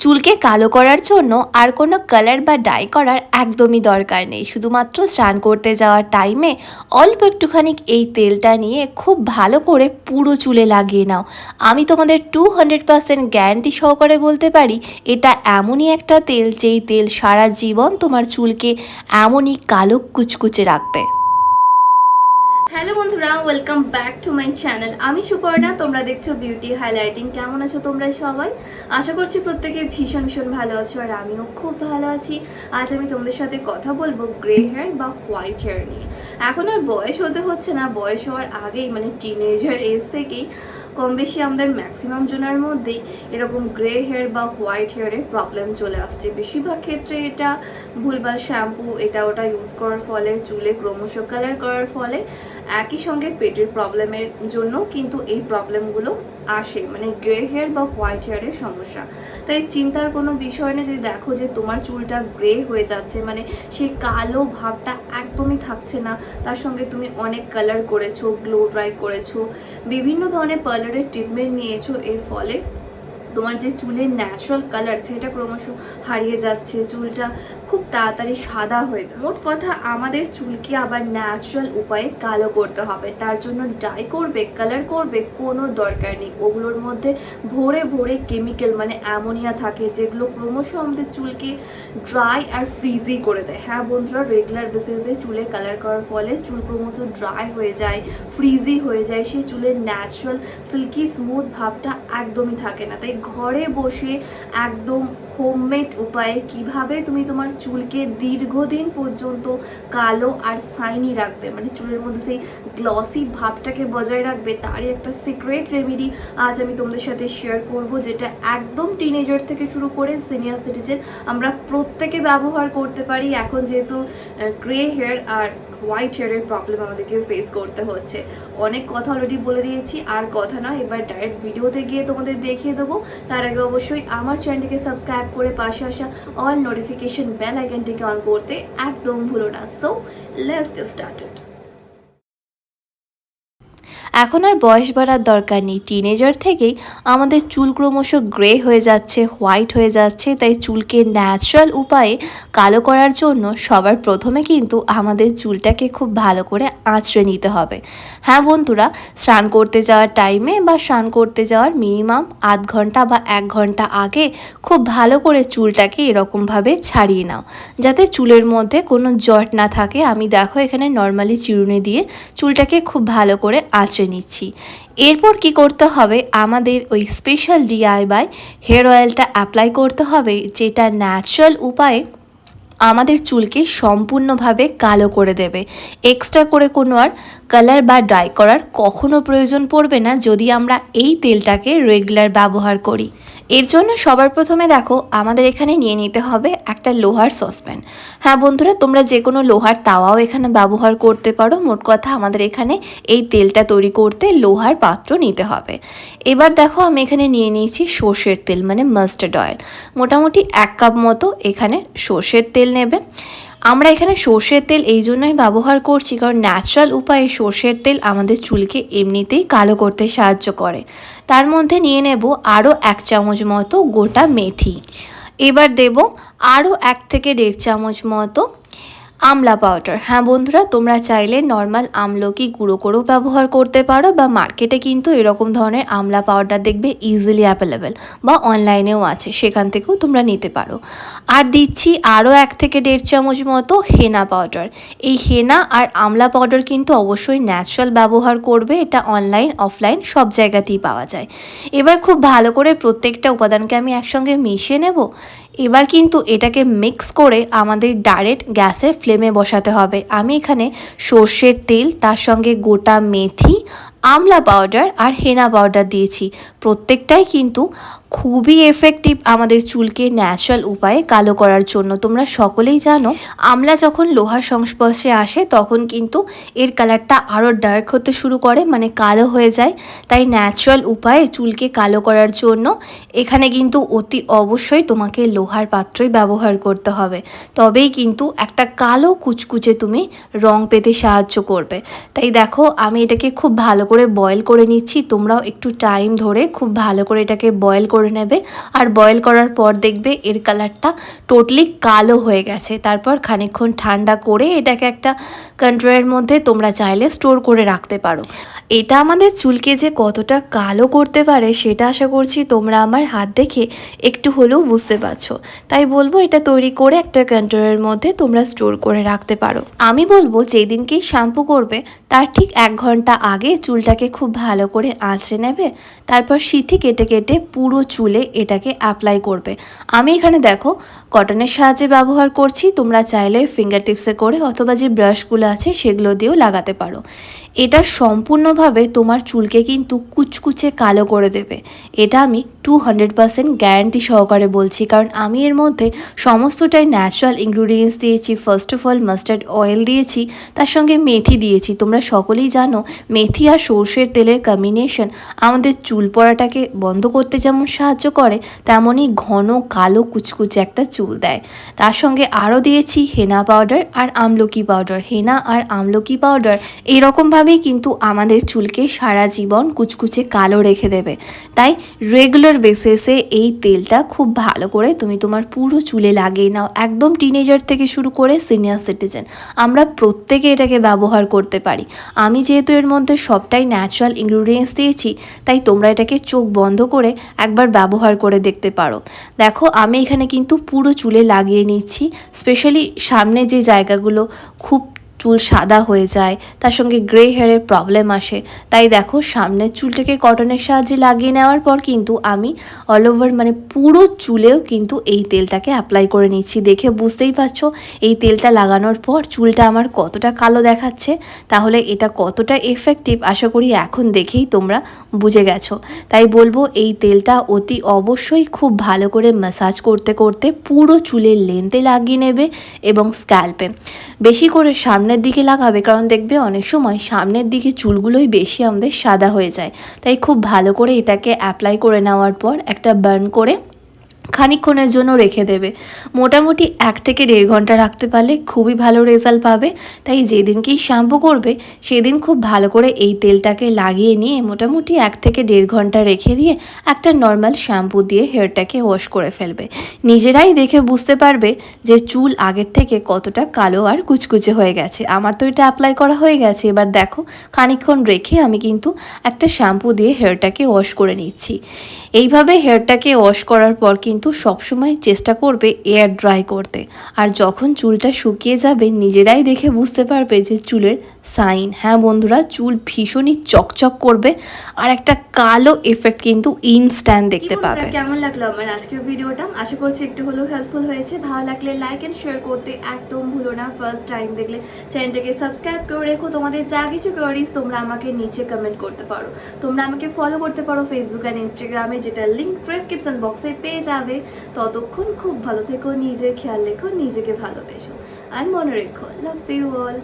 চুলকে কালো করার জন্য আর কোনো কালার বা ডাই করার একদমই দরকার নেই। শুধুমাত্র স্নান করতে যাওয়ার টাইমে অল্প একটুখানি এই তেলটা নিয়ে খুব ভালো করে পুরো চুলে লাগিয়ে নাও। আমি তোমাদের টু হান্ড্রেড পার্সেন্ট গ্যারান্টি সহকারে বলতে পারি, এটা এমনই একটা তেল যেই তেল সারা জীবন তোমার চুলকে এমনই কালো কুচকুচে রাখবে। হ্যালো বন্ধুরা welcome back to my channel আমি সুপর্ণা, তোমরা দেখছ বিউটি হাইলাইটিং কেমন আছো তোমরা সবাই? আশা করছি প্রত্যেকে ভীষণ ভীষণ ভালো আছো আর আমিও খুব ভালো আছি। আজ আমি তোমাদের সাথে কথা বলব গ্রে হেয়ার বা হোয়াইট হেয়ার নিয়ে। এখন আর বয়স হতে হচ্ছে না, বয়স হওয়ার আগেই মানে টিনেজার এজ থেকেই কম বেশি আমাদের ম্যাক্সিমাম জনের মধ্যেই এরকম গ্রে হেয়ার বা হোয়াইট হেয়ারের প্রবলেম চলে আসছে। বেশিরভাগ ক্ষেত্রে এটা ভুলভাল শ্যাম্পু এটা ওটা ইউজ করার ফলে, চুলে ক্রমশ কালার করার ফলে একই সঙ্গে পেটের প্রবলেমের জন্য কিন্তু এই প্রবলেমগুলো আসে মানে গ্রে হেয়ার বা হোয়াইট হেয়ারের সমস্যা। তাই চিন্তার কোনো বিষয় নেই, যদি দেখো যে তোমার চুলটা গ্রে হয়ে যাচ্ছে মানে সেই কালো ভাবটা একদমই থাকছে না, তার সঙ্গে তুমি অনেক কালার করেছ গ্লো ড্রাই করেছ, বিভিন্ন ধরনের পার্লারের ট্রিটমেন্ট নিয়েছো এর ফলে? তোমার যে চুলের ন্যাচারাল কালার সেটা ক্রমশ হারিয়ে যাচ্ছে, চুলটা খুব তাড়াতাড়ি সাদা হয়ে যায়। মোট কথা আমাদের চুলকে আবার ন্যাচারাল উপায়ে কালো করতে হবে। তার জন্য ডাই করবে কালার করবে, কোনো দরকার নেই। ওগুলোর মধ্যে ভরে ভরে কেমিক্যাল মানে অ্যামোনিয়া থাকে, যেগুলো ক্রমশ আমাদের চুলকে ড্রাই আর ফ্রিজি করে দেয়। হ্যাঁ বন্ধুরা রেগুলার বেসিসে চুলে কালার করার ফলে চুল ক্রমশ ড্রাই হয়ে যায় ফ্রিজি হয়ে যায়। সেই চুলের ন্যাচারাল সিল্কি স্মুথ ভাবটা একদমই থাকে না। তাই ঘরে বসে একদম হোমমেড উপায়ে কীভাবে তুমি তোমার চুলকে দীর্ঘদিন পর্যন্ত কালো আর সাইনি রাখবে? মানে চুলের মধ্যে সেই গ্লসি ভাবটাকে বজায় রাখবে, তারই একটা সিক্রেট রেমেডি আজ আমি তোমাদের সাথে শেয়ার করব, যেটা একদম টিনেজার থেকে শুরু করে সিনিয়র সিটিজেন আমরা প্রত্যেকে ব্যবহার করতে পারি। এখন যেহেতু গ্রে হেয়ার আর হোয়াইট হেয়ারের প্রবলেম আমাদেরকে ফেস করতে হচ্ছে। অনেক কথা অলরেডি বলে দিয়েছি, আর কথা না এবার ডাইরেক্ট ভিডিওতে গিয়ে তোমাদের দেখিয়ে দেবো। তার আগে অবশ্যই আমার চ্যানেলটিকে সাবস্ক্রাইব করে পাশে আসা অল নোটিফিকেশন বেল আইকনটিকে অন করতে একদম ভুলো না। সো লেটস গেট স্টার্টেড এখন আর বয়স বাড়ার দরকার নেই। টিনেজার থেকেই আমাদের চুল ক্রমশ গ্রে হয়ে যাচ্ছে হোয়াইট হয়ে যাচ্ছে, তাই চুলকে ন্যাচারাল উপায়ে কালো করার জন্য সবার প্রথমে কিন্তু আমাদের চুলটাকে খুব ভালো করে আঁচড়ে নিতে হবে। হ্যাঁ বন্ধুরা, স্নান করতে যাওয়ার টাইমে বা স্নান করতে যাওয়ার মিনিমাম আধ ঘণ্টা বা এক ঘণ্টা আগে খুব ভালো করে চুলটাকে এরকমভাবে ছাড়িয়ে নাও। যাতে চুলের মধ্যে কোনো জট না থাকে। আমি দেখো এখানে নর্মালি চিরুনি দিয়ে চুলটাকে খুব ভালো করে আঁচড়ে নিচ্ছি। এরপর কি করতে হবে? আমাদের ওই স্পেশাল ডিআইবাই হেয়ার অয়েলটা অ্যাপ্লাই করতে হবে, যেটা ন্যাচারাল উপায়ে আমাদের চুলকে সম্পূর্ণভাবে কালো করে দেবে। এক্সট্রা করে কোনো আর কালার বা ড্রাই করার কখনো প্রয়োজন পড়বে না যদি আমরা এই তেলটাকে রেগুলার ব্যবহার করি। এর জন্য সবার প্রথমে দেখো আমাদের এখানে নিয়ে নিতে হবে একটা লোহার সসপ্যান। হ্যাঁ বন্ধুরা, তোমরা যে কোনো লোহার তাওয়াও এখানে ব্যবহার করতে পারো। মোট কথা আমাদের এখানে এই তেলটা তৈরি করতে লোহার পাত্র নিতে হবে। এবার দেখো আমি এখানে নিয়ে নিয়েছি সর্ষের তেল মানে মাস্টার্ড অয়েল মোটামুটি এক কাপ মতো এখানে সর্ষের তেল নেবে। আমরা এখানে সর্ষের তেল এই জন্যই ব্যবহার করছি, কারণ ন্যাচারাল উপায়ে সর্ষের তেল আমাদের চুলকে এমনিতেই কালো করতে সাহায্য করে। তার মধ্যে নিয়ে নেব আরও এক চামচ মতো গোটা মেথি। এবার দেব আরও এক থেকে দেড় চামচ মতো আমলা পাউডার হ্যাঁ বন্ধুরা, তোমরা চাইলে নর্মাল আমলকি গুঁড়ো করেও ব্যবহার করতে পারো বা মার্কেটে কিন্তু এরকম ধরনের আমলা পাউডার দেখবে ইজিলি অ্যাভেলেবেল বা অনলাইনেও আছে, সেখান থেকেও তোমরা নিতে পারো। আর দিচ্ছি আরও এক থেকে দেড় চামচ মতো হেনা পাউডার এই হেনা আর আমলা পাউডার কিন্তু অবশ্যই ন্যাচারাল ব্যবহার করবে, এটা অনলাইন অফলাইন সব জায়গাতেই পাওয়া যায়। এবার খুব ভালো করে প্রত্যেকটা উপাদানকে আমি একসঙ্গে মিশিয়ে নেব। এবার কিন্তু এটাকে মিক্স করে আমাদের ডাইরেক্ট গ্যাসে ফ্লেমে বসাতে হবে। আমি এখানে সর্ষের তেল, তার সঙ্গে গোটা মেথি, আমলা পাউডার আর হেনা পাউডার দিয়েছি। প্রত্যেকটাই কিন্তু খুবই এফেক্টিভ আমাদের চুলকে ন্যাচারাল উপায়ে কালো করার জন্য। তোমরা সকলেই জানো, আমলা যখন লোহার সংস্পর্শে আসে, তখন কিন্তু এর কালারটা আরও ডার্ক হতে শুরু করে মানে কালো হয়ে যায়। তাই ন্যাচারাল উপায়ে চুলকে কালো করার জন্য এখানে কিন্তু অতি অবশ্যই তোমাকে লোহার পাত্রই ব্যবহার করতে হবে। তবেই কিন্তু একটা কালো কুচকুচে তুমি রং পেতে সাহায্য করবে। তাই দেখো, আমি এটাকে খুব ভালো করে বয়েল করে নিচ্ছি। তোমরাও একটু টাইম ধরে খুব ভালো করে এটাকে বয়েল করে নেবে। আর বয়েল করার পর দেখবে এর কালারটা টোটালি কালো হয়ে গেছে। তারপর খানিকক্ষণ ঠান্ডা করে এটাকে একটা কন্ট্রোলের মধ্যে তোমরা চাইলে স্টোর করে রাখতে পারো। এটা আমাদের চুলকে যে কতটা কালো করতে পারে সেটা আশা করছি তোমরা আমার হাত দেখে একটু হলেও বুঝতে পারছ। তাই বলব এটা তৈরি করে একটা কন্ট্রোলের মধ্যে তোমরা স্টোর করে রাখতে পারো। আমি বলব যেই দিনকেই শ্যাম্পু করবে, তার ঠিক এক ঘণ্টা আগে চুলটাকে খুব ভালো করে আঁচড়ে নেবে। তারপর সিথি কেটে কেটে পুরো চুলে এটাকে অ্যাপ্লাই করবে। আমি এখানে দেখো কটনের সাহায্যে ব্যবহার করছি, তোমরা চাইলে ফিঙ্গার টিপসে করে অথবা যে ব্রাশগুলো আছে সেগুলো দিয়েও লাগাতে পারো। এটা সম্পূর্ণভাবে তোমার চুলকে কিন্তু কুচকুচে কালো করে দেবে। এটা আমি টু হান্ড্রেড পার্সেন্ট গ্যারান্টি সহকারে বলছি, কারণ আমি এর মধ্যে সমস্তটাই ন্যাচারাল ইনগ্রিডিয়েন্টস দিয়েছি। First of all mustard oil দিয়েছি, তার সঙ্গে মেথি দিয়েছি। তোমরা সকলেই জানো, মেথি আর সর্ষের তেলের কম্বিনেশন আমাদের চুল পড়াটাকে বন্ধ করতে যেমন সাহায্য করে, তেমনই ঘন, কালো, কুচকুচে একটা চুল দেয়। তার সঙ্গে আরও দিয়েছি হেনা পাউডার আর আমলকি পাউডার হেনা আর আমলকি পাউডার এরকমভাবেই কিন্তু আমাদের চুলকে সারা জীবন কুচকুচে কালো রেখে দেবে। তাই রেগুলার বেসিসে এই তেলটা খুব ভালো করে তুমি তোমার পুরো চুলে লাগিয়ে নাও। একদম টিনেজার থেকে শুরু করে সিনিয়র সিটিজেন আমরা প্রত্যেকে এটাকে ব্যবহার করতে পারি। আমি যেহেতু এর মধ্যে সবটাই ন্যাচারাল ইনগ্রিডিয়েন্টস দিয়েছি, তাই তোমরা এটাকে চোখ বন্ধ করে একবার ব্যবহার করে দেখতে পারো। দেখো, আমি এখানে কিন্তু পুরো চুলে লাগিয়ে নিচ্ছি। স্পেশালি সামনে যে জায়গাগুলো খুব চুল সাদা হয়ে যায়, তার সঙ্গে গ্রে হেয়ারের প্রবলেম আসে। তাই দেখো, সামনের চুলটাকে কটনের সাহায্যে লাগিয়ে নেওয়ার পর কিন্তু আমি অল ওভার মানে পুরো চুলেও কিন্তু এই তেলটাকে অ্যাপ্লাই করে নিচ্ছি। দেখে বুঝতেই পারছ, এই তেলটা লাগানোর পর চুলটা আমার কতটা কালো দেখাচ্ছে, তাহলে এটা কতটা এফেক্টিভ আশা করি এখন দেখেই তোমরা বুঝে গেছো। তাই বলব, এই তেলটা অতি অবশ্যই খুব ভালো করে ম্যাসাজ করতে করতে পুরো চুলের লেন্থে লাগিয়ে নেবে এবং স্ক্যাল্পে বেশি করে সামনের দিকে লাগাবে, কারণ দেখবে অনেক সময় সামনের দিকে চুলগুলোই বেশি আমাদের সাদা হয়ে যায়। তাই খুব ভালো করে এটাকে অ্যাপ্লাই করে নেওয়ার পর একটা বার্ন করে খানিকক্ষণের জন্য রেখে দেবে। মোটামুটি এক থেকে দেড় ঘণ্টা রাখতে পারলে খুবই ভালো রেজাল্ট পাবে। তাই যেদিনকেই শ্যাম্পু করবে, সেদিন খুব ভালো করে এই তেলটাকে লাগিয়ে নিয়ে মোটামুটি এক থেকে দেড় ঘণ্টা রেখে দিয়ে একটা নর্মাল শ্যাম্পু দিয়ে হেয়ারটাকে ওয়াশ করে ফেলবে। নিজেরাই দেখে বুঝতে পারবে যে চুল আগের থেকে কতটা কালো আর কুচকুচে হয়ে গেছে। আমার তো এটা অ্যাপ্লাই করা হয়ে গেছে। এবার দেখো, খানিকক্ষণ রেখে আমি কিন্তু একটা শ্যাম্পু দিয়ে হেয়ারটাকে ওয়াশ করে নিচ্ছি। এইভাবে হেয়ারটাকে ওয়াশ করার পর কিন্তু সবসময় চেষ্টা করবে এয়ার ড্রাই করতে। আর যখন চুলটা শুকিয়ে যাবে নিজেরাই দেখে বুঝতে পারবে যে চুলের সাইন হ্যাঁ বন্ধুরা চুল ভীষণই চকচক করবে আর একটা কালো এফেক্ট কিন্তু ইনস্ট্যান্ট দেখতে পাবে। কেমন লাগল আমার আজকের ভিডিওটা? আশা করছি একটু হলেও হেল্পফুল হয়েছে। ভালো লাগলে লাইক এন্ড শেয়ার করতে একদম ভুলো না। ফার্স্ট টাইম দেখলে চ্যানেলটাকে সাবস্ক্রাইব করে রেখো। তোমাদের যা কিছু কোয়ারিজ তোমরা আমাকে নিচে কমেন্ট করতে পারো। তোমরা আমাকে ফলো করতে পারো ফেসবুক অ্যান্ড ইনস্টাগ্রামে যেটা লিঙ্ক ডেসক্রিপশন বক্সে পেয়ে যাবে। ততক্ষণ খুব ভালো থেকো, নিজের খেয়াল রেখো, নিজেকে ভালোবেসো। আর মনে রেখো লাভ ইউ অল